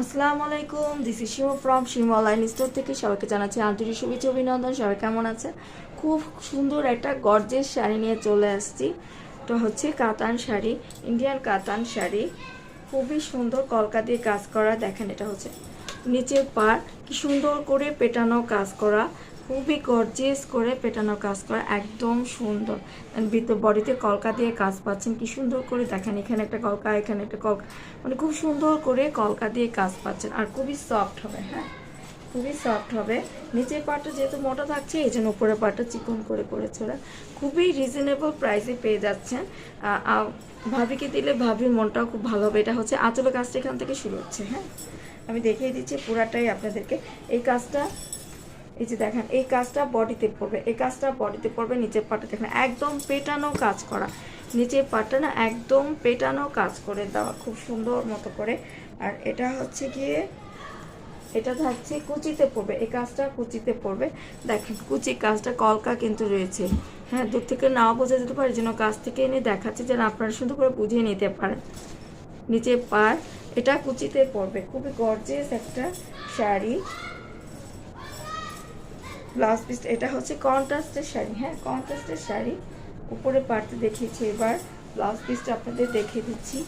আসসালামু আলাইকুম this is Shimu from Shimu online store থেকে সবাইকে জানাচ্ছি আন্তরিক শুভেচ্ছা অভিনন্দন। সবাই কেমন আছে খুব সুন্দর একটা গর্জেস শাড়ি নিয়ে চলে আসছি। তো হচ্ছে কাতান শাড়ি ইন্ডিয়ান কাতান শাড়ি। খুবই সুন্দর কলকা দিয়ে কাজ করা। দেখেন এটা হচ্ছে নিচের পার কি সুন্দর করে পেটানো কাজ করা। খুবই গর্জিয়াস করে পেটানোর কাজ করা, একদম সুন্দর। ভিতর বডিতে কলকা দিয়ে কাজ পাচ্ছেন, কি সুন্দর করে দেখেন, এখানে একটা কলকা, এখানে একটা কলকা। মানে খুব সুন্দর করে কলকা দিয়ে কাজ পাচ্ছেন, আর খুবই সফট হবে হ্যাঁ? খুবই সফট হবে। নিচের পাটটা যেহেতু মোটা থাকছে, এই জন্য উপরের পাটটা চিকন করে করেছে ওরা। খুবই রিজনেবল প্রাইসে পেয়ে যাচ্ছেন। ভাবিকে দিলে ভাবির মনটাও খুব ভালো হবে। এটা হচ্ছে আঁচলের কাজটা এখান থেকে শুরু হচ্ছে হ্যাঁ? আমি দেখিয়ে দিচ্ছি পুরাটাই আপনাদেরকে। এই কাজটা এই যে দেখেন, এই কাজটা বডিতে পড়বে, এই কাজটা বডিতে পড়বে, নিচের পাটটা দেখেন, একদম পেটানো কাজ করা। নিচের পাটটা না একদম পেটানো কাজ করে দেওয়া, খুব সুন্দর মতো করে। আর এটা হচ্ছে গিয়ে, এটা থাকছে কুচিতে পড়বে, এই কাজটা কুচিতে পড়বে। দেখেন, কুচি কাজটা কলকা কিন্তু রয়েছে। হ্যাঁ দূর থেকে নাও বোঝা যেতে পারে, যেন কাজ থেকে এনে দেখাচ্ছে, যেন আপনারা সুন্দর করে বুঝিয়ে নিতে পারেন। নিচে পার এটা কুচিতে পড়বে। খুবই গর্জিয়াস একটা শাড়ি। ব্লাউজ পিস এটা হচ্ছে কন্ট্রাস্টের শাড়ি হ্যাঁ কন্ট্রাস্টের শাড়ি। উপরে পাড়তে দেখিয়েছি এবার ব্লাউজ পিসটা আপনাদের দেখিয়ে দিচ্ছি।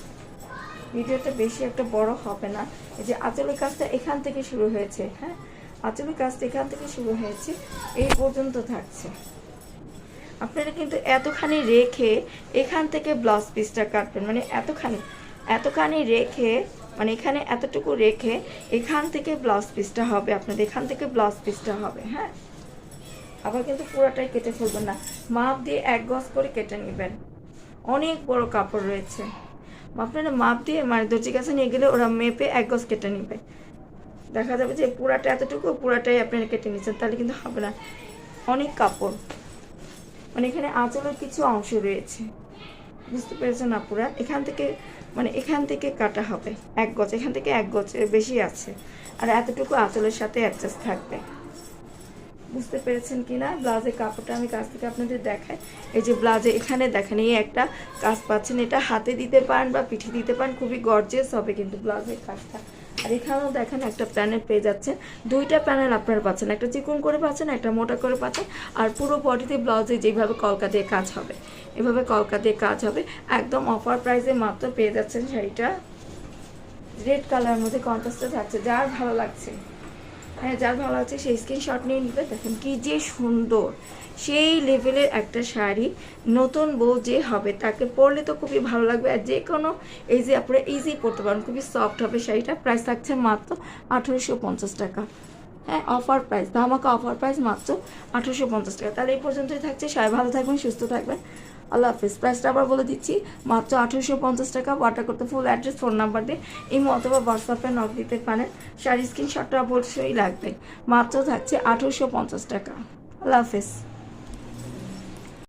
ভিডিওটা বেশি একটা বড় হবে না। এই যে আঁচলের কাজটা এখান থেকে শুরু হয়েছে হ্যাঁ আঁচলের কাজটা এখান থেকে শুরু হয়েছে, এই পর্যন্ত থাকছে। আপনারা কিন্তু এতখানি রেখে এখান থেকে ব্লাউজ পিসটা কাটবেন মানে এতখানি এতখানি রেখে মানে এখানে এতটুকু রেখে এখান থেকে ব্লাউজ পিসটা হবে, আপনাদের এখান থেকে ব্লাউজ পিসটা হবে হ্যাঁ। আবার কিন্তু পুরোটাই কেটে ফেলবেন না। মাপ দিয়ে এক গজ করে কেটে নেবেন। অনেক বড় কাপড় রয়েছে। আপনারা মাপ দিয়ে মানে দর্জির কাছে নিয়ে গেলে ওরা মেপে এক গজ কেটে নেবে। দেখা যাবে যে পুরাটা এতটুকু, পুরাটাই আপনারা কেটে নিচ্ছেন, তাহলে কিন্তু হবে না। অনেক কাপড়। মানে এখানে আঁচলের কিছু অংশ রয়েছে। বুঝতে পেরেছেন আপুরা? এখান থেকে মানে এখান থেকে কাটা হবে। এক গজ, এখান থেকে এক গজের বেশি আছে। আর এতটুকু আঁচলের সাথে অ্যাডজাস্ট থাকবে। বুঝতে পেরেছেন কি না ব্লাউজের কাপড়টা আমি কাছ থেকে আপনাদের দেখাই। এই যে ব্লাউজে এখানে দেখেন, এই একটা কাজ পাচ্ছেন। এটা হাতে দিতে পারেন বা পিঠে দিতে পারেন, খুবই গর্জেস হবে কিন্তু ব্লাউজের কাজটা। আর এখানেও দেখেন, একটা প্যানেল পেয়ে যাচ্ছেন। দুইটা প্যানেল আপনারা পাচ্ছেন। একটা চিকন করে পাচ্ছেন, একটা মোটা করে পাচ্ছেন। আর পুরো বডিতে ব্লাউজে যেভাবে কলকা দিয়ে কাজ হবে, এভাবে কলকা দিয়ে কাজ হবে, একদম অফার প্রাইসে মাত্র পেয়ে যাচ্ছেন শাড়িটা। রেড কালারের মধ্যে কন্ট্রাস্টে থাকছে। যার ভালো লাগছে। হ্যাঁ যার ভালো আছে সেই স্ক্রিনশট নিয়ে নিবে। দেখেন কি যে সুন্দর। সেই লেভেলের একটা শাড়ি। নতুন বউ যে হবে, তাকে পরলে তো খুবই ভালো লাগবে। আর যে কোনো এই যে আপনারা ইজি পড়তে পারেন। খুবই সফট হবে শাড়িটা। প্রাইস থাকছে মাত্র আঠেরোশো পঞ্চাশ টাকা। হ্যাঁ অফার প্রাইস ধামাকা অফার প্রাইস মাত্র আঠারোশো পঞ্চাশ টাকা। তাহলে এই পর্যন্তই থাকছে। সবাই ভালো থাকবেন, সুস্থ থাকবেন। আল্লাহ হাফিজ। প্রাইসটা আবার বলে দিচ্ছি, মাত্র আঠেরোশো পঞ্চাশ টাকা। অর্ডার করতে ফুল অ্যাড্রেস ফোন নাম্বার দিয়ে এই অথবা হোয়াটসঅ্যাপে নক দিতে পারেন। শাড়ি স্ক্রিনশটটা অবশ্যই লাগবে। মাত্র থাকছে আঠেরোশো পঞ্চাশ টাকা। আল্লাহ হাফিজ।